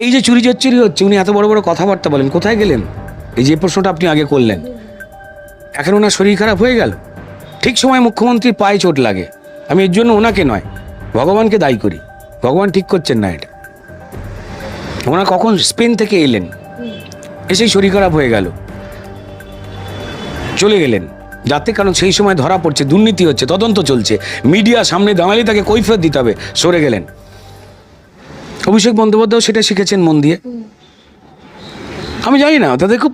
এই যে চুরি চচ্চুরি হচ্ছে, উনি এত বড় বড় কথাবার্তা বলেন, কোথায় গেলেন? এই যে প্রশ্নটা আপনি আগে করলেন। এখন ওনার শরীর খারাপ হয়ে গেল। ঠিক সময় মুখ্যমন্ত্রী পায়ে চোট লাগে। আমি এর জন্য ওনাকে নয়, ভগবানকে দায়ী করি। ভগবান ঠিক করছেন না এটা। ওনারা কখন স্পেন থেকে এলেন? এসেই শরীর খারাপ হয়ে গেল। চলে গেলেন। যাতে কারণ সেই সময় ধরা পড়ছে, দুর্নীতি হচ্ছে, তদন্ত চলছে। মিডিয়া সামনে দাঁড়ালে তাকে কৈফিয়ত দিতে হবে, সরে গেলেন। অভিষেক বন্দ্যোপাধ্যায় সেটা শিখেছেন মন দিয়ে। আমি জানি না তাদের খুব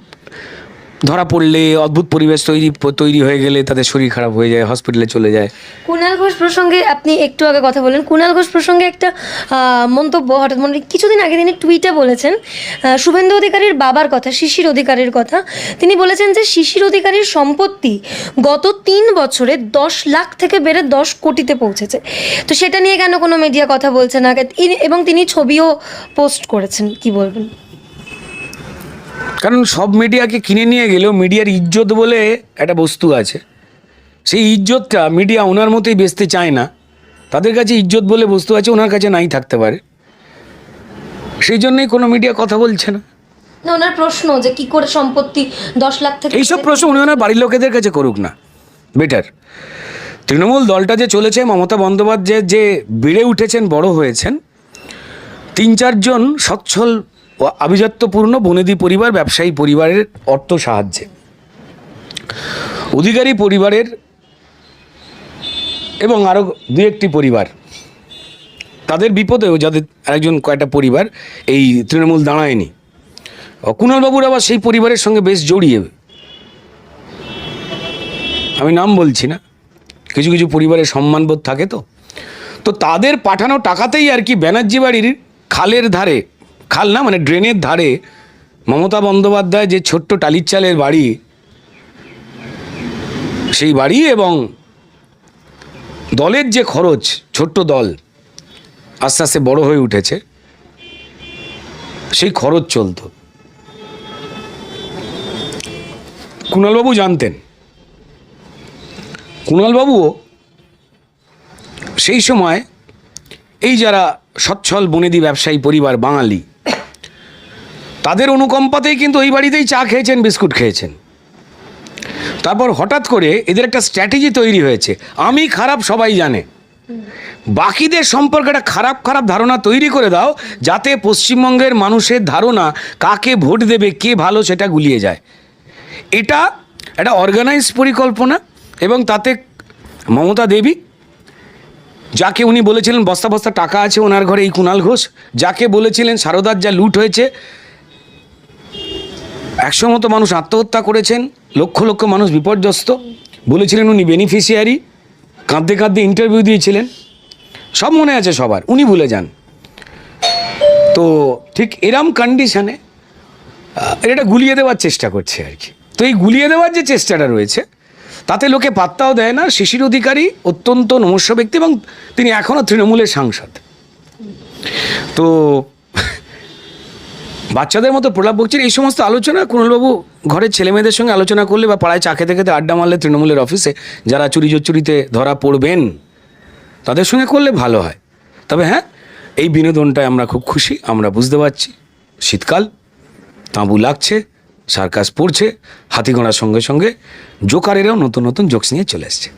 ধরা পড়লে, অদ্ভুত পরিবেশ তৈরি তৈরি হয়ে গেলে তাদের শরীর খারাপ হয়ে যায় হসপিটালে চলে যায়। কুণাল ঘোষ প্রসঙ্গে আপনি একটু আগে কথা বলেন কুণাল ঘোষ প্রসঙ্গে একটা মন্তব্য হঠাৎ মনে, কিছুদিন আগে তিনি টুইটে বলেছেন শুভেন্দু অধিকারীর বাবার কথা, শিশির অধিকারীর কথা। তিনি বলেছেন যে, শিশির অধিকারীর সম্পত্তি গত তিন বছরে দশ লাখ থেকে বেড়ে দশ কোটিতে পৌঁছেছে। তো সেটা নিয়ে কেন কোনো মিডিয়া কথা বলছে না? এবং তিনি ছবিও পোস্ট করেছেন, কি বলবেন? কারণ সব মিডিয়াকে কিনে নিয়ে গেলেও মিডিয়ার ইজ্জত বলে একটা বস্তু আছে। সেই ইজ্জতটা মিডিয়া ওনার মতোই বেচতে চায় না। তাদের কাছে ইজ্জত বলে বস্তু আছে ওনার কাছে নাই থাকতে পারে। সেই জন্যই কোনো মিডিয়া কথা বলছে না। না ওনার প্রশ্ন যে কি করে সম্পত্তি দশ লাখ থেকে এইসব প্রশ্ন উনি ওনার বাড়ির লোকেদের কাছে করুক না। বেটার তৃণমূল দলটা যে চলেছে মমতা বন্দ্যোপাধ্যায় যে বেড়ে উঠেছেন বড় হয়েছেন তিন চারজন সচ্ছল ও আভিজাত্যপূর্ণ বনেদি পরিবার, ব্যবসায়ী পরিবারের অর্থ সাহায্যে। অধিকারী পরিবারের এবং আরও দু একটি পরিবার। তাদের বিপদেও যাদের একজন কয়েকটা পরিবার এই তৃণমূল দাঁড়ায়নি। কুণালবাবুর আবার সেই পরিবারের সঙ্গে বেশ জড়িয়ে। আমি নাম বলছি না, কিছু কিছু পরিবারের সম্মানবোধ থাকে তো। তো তাদের পাঠানো টাকাতেই আর কি ব্যানার্জি বাড়ির খালের ধারে খাল না মানে ড্রেনের ধারে মমতা বন্দ্যোপাধ্যায় যে ছোট্ট টালির চালের বাড়ি, সেই বাড়ি এবং দলের যে খরচ, ছোট্ট দল, আস্তে আস্তে বড় হয়ে উঠেছে, সেই খরচ চলতো। কুণালবাবু জানতেন। কুণালবাবুও সেই সময় এই যারা সচ্ছল বনেদি ব্যবসায়ী পরিবার বাঙালি তাদের অনুকম্পাতেই কিন্তু ওই বাড়িতেই চা খেয়েছেন, বিস্কুট খেয়েছেন। তারপর হঠাৎ করে এদের একটা স্ট্র্যাটেজি তৈরি হয়েছে। আমি খারাপ সবাই জানে। বাকিদের সম্পর্কে একটা খারাপ খারাপ ধারণা তৈরি করে দাও, যাতে পশ্চিমবঙ্গের মানুষের ধারণা কাকে ভোট দেবে, কে ভালো সেটা গুলিয়ে যায়। এটা একটা অর্গানাইজ পরিকল্পনা এবং তাতে মমতা দেবী, যাকে উনি বলেছিলেন, বস্তা বস্তা টাকা আছে ওনার ঘরে এই কুণাল ঘোষ, যাকে বলেছিলেন, সারদার যা লুট হয়েছে একশো মতো মানুষ আত্মহত্যা করেছেন, লক্ষ লক্ষ মানুষ বিপর্যস্ত। বলেছিলেন উনি বেনিফিশিয়ারি কাঁদতে কাঁদতে ইন্টারভিউ দিয়েছিলেন। সব মনে আছে সবার, উনি ভুলে যান। তো ঠিক এরম কন্ডিশনে এটা গুলিয়ে দেওয়ার চেষ্টা করছে আর কি। তো এই গুলিয়ে দেওয়ার যে চেষ্টাটা রয়েছে, তাতে লোকে পাত্তাও দেয় না, শিশির অধিকারী অত্যন্ত নমস্য ব্যক্তি এবং তিনি এখনও তৃণমূলের সাংসদ। তো বাচ্চাদের মতো প্রলাপ বকছেন। এই সমস্ত আলোচনা কুণালবাবু ঘরের ছেলে মেয়েদের সঙ্গে আলোচনা করলে বা পাড়ায় চা খেতে খেতে আড্ডা মারলে তৃণমূলের অফিসে যারা চুরি চুরিতে ধরা পড়বেন, তাদের সঙ্গে করলে ভালো হয়। তবে হ্যাঁ এই বিনোদনটায় আমরা খুব খুশি, আমরা বুঝতে পারছি। শীতকাল, তাঁবু লাগছে, সার্কাস পড়ছে হাতি ঘোড়ার সঙ্গে সঙ্গে জোকারেরাও নতুন নতুন জোকস নিয়ে চলে এসছে।